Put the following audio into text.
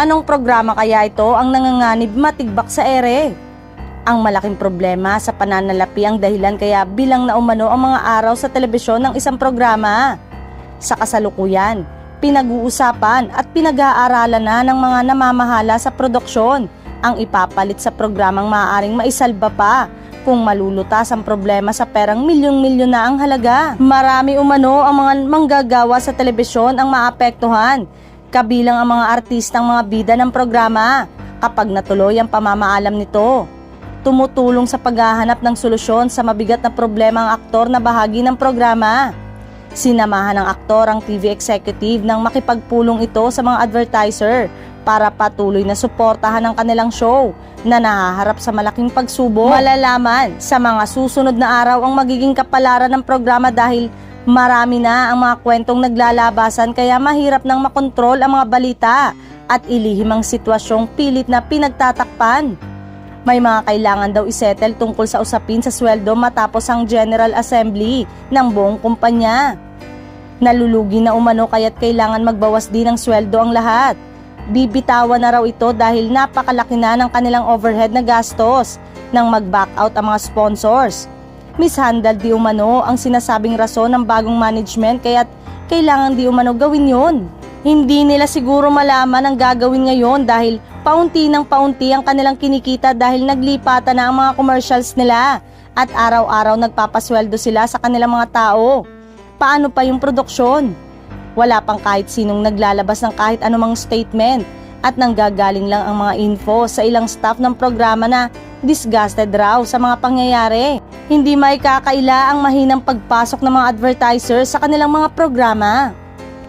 Anong programa kaya ito ang nanganganib matigbak sa ere? Ang malaking problema sa pananalapi ang dahilan kaya bilang na umano ang mga araw sa telebisyon ng isang programa. Sa kasalukuyan, pinag-uusapan at pinag-aaralan na ng mga namamahala sa produksyon ang ipapalit sa programang maaaring maisalba pa kung malulutas ang problema sa perang milyong-milyon na ang halaga. Marami umano ang mga manggagawa sa telebisyon ang maapektuhan, kabilang ang mga artistang mga bida ng programa kapag natuloy ang pamamaalam nito. Tumutulong sa paghahanap ng solusyon sa mabigat na problema ang aktor na bahagi ng programa. Sinamahan ng aktor ang TV executive nang makipagpulong ito sa mga advertiser para patuloy na suportahan ang kanilang show na nahaharap sa malaking pagsubok. Malalaman sa mga susunod na araw ang magiging kapalaran ng programa dahil marami na ang mga kwentong naglalabasan kaya mahirap nang makontrol ang mga balita at ilihim ang sitwasyong pilit na pinagtatakpan. May mga kailangan daw isettle tungkol sa usapin sa sweldo matapos ang General Assembly ng buong kumpanya. Nalulugi na umano kaya't kailangan magbawas din ng sweldo ang lahat. Bibitawan na raw ito dahil napakalaki na ng kanilang overhead na gastos nang mag-back out ang mga sponsors. Mishandle di umano ang sinasabing rason ng bagong management kaya't kailangan di umano gawin yun. Hindi nila siguro malaman ang gagawin ngayon dahil paunti ng paunti ang kanilang kinikita dahil naglipatan na ang mga commercials nila at araw-araw nagpapasweldo sila sa kanilang mga tao. Paano pa yung produksyon? Wala pang kahit sinong naglalabas ng kahit anumang statement at nanggagaling lang ang mga info sa ilang staff ng programa na disgusted raw sa mga pangyayari. Hindi may kakaila ang mahinang pagpasok ng mga advertisers sa kanilang mga programa.